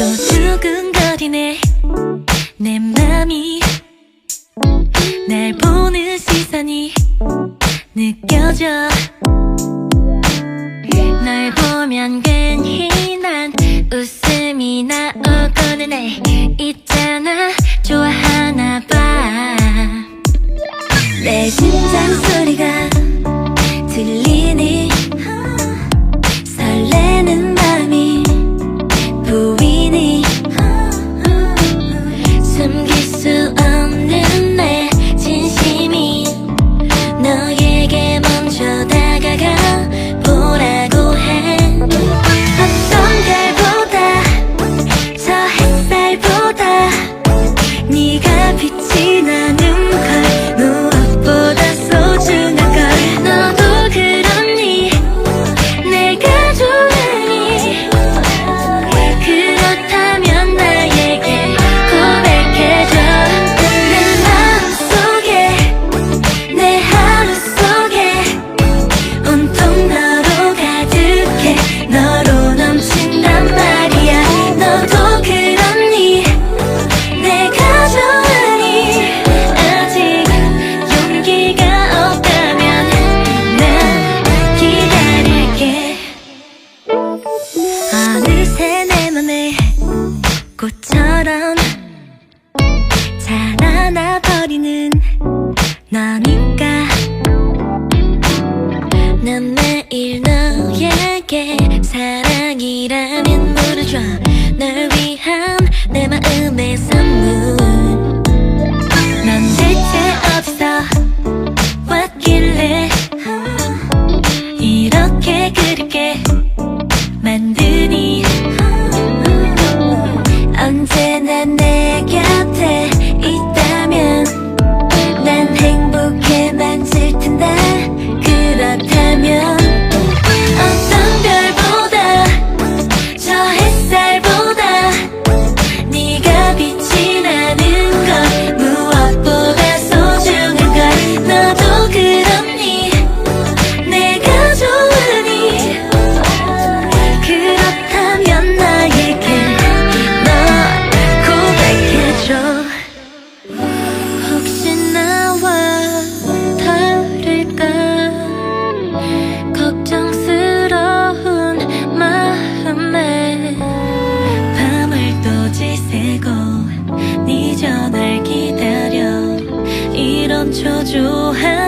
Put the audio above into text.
또 죽은 거리네. 내 맘이 날 보는 시선이 느껴져. 널 보면 괜히 난 웃음이 나오고는 해. 있잖아 좋아하나 봐 내 심장 소리가 you 초조한